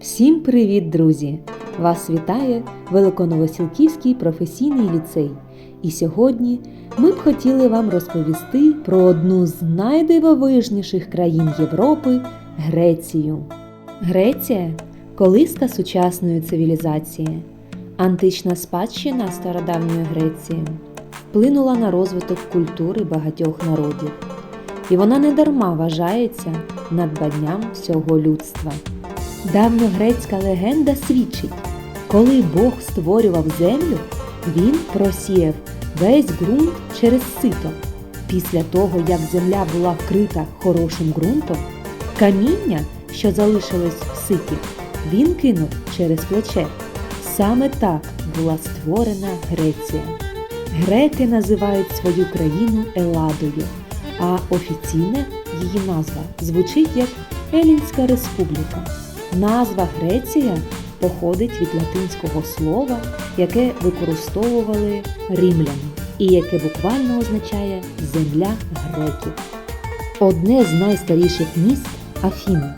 Всім привіт, друзі! Вас вітає Великоновосілківський професійний ліцей. І сьогодні ми б хотіли вам розповісти про одну з найдивовижніших країн Європи Грецію. Греція колиска сучасної цивілізації, антична спадщина стародавньої Греції вплинула на розвиток культури багатьох народів. І вона недарма вважається надбанням всього людства. Давньогрецька легенда свідчить, коли Бог створював землю, він просіяв весь ґрунт через сито. Після того, як земля була вкрита хорошим ґрунтом, каміння, що залишилось в ситі, він кинув через плече. Саме так була створена Греція. Греки називають свою країну Еладою, а офіційна її назва звучить як Елінська Республіка. Назва Греція походить від латинського слова, яке використовували римляни, і яке буквально означає земля греків. Одне з найстаріших міст Афіни.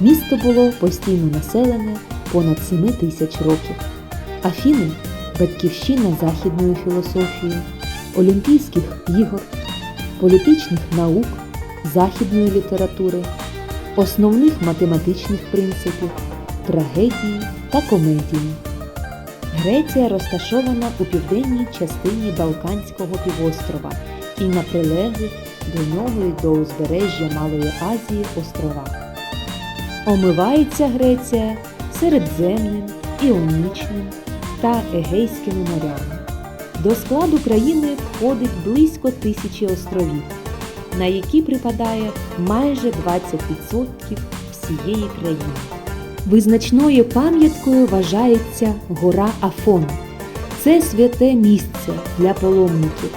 Місто було постійно населене понад 7 тисяч років. Афіни батьківщина західної філософії, Олімпійських ігор, політичних наук, західної літератури, основних математичних принципів, трагедії та комедії. Греція розташована у південній частині Балканського півострова і на прилеглих до нього і до узбережжя Малої Азії островах. Омивається Греція Середземним, Іонічним та Егейськими морями. До складу країни входить близько тисячі островів, на які припадає майже 20% всієї країни. Визначною пам'яткою вважається гора Афон. Це святе місце для паломників.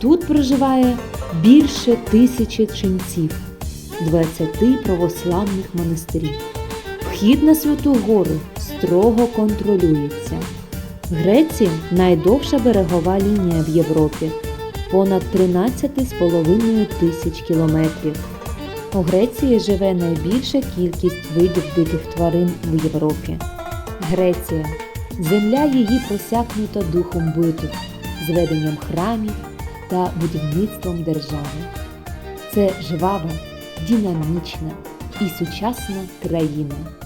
Тут проживає більше тисячі ченців, 20 православних монастирів. Вхід на Святу Гору строго контролюється. Греція найдовша берегова лінія в Європі понад 13,5 тисяч кілометрів. У Греції живе найбільша кількість видів диких тварин в Європі. Греція земля її просякнута духом битв, зведенням храмів та будівництвом держави. Це жвава, динамічна і сучасна країна.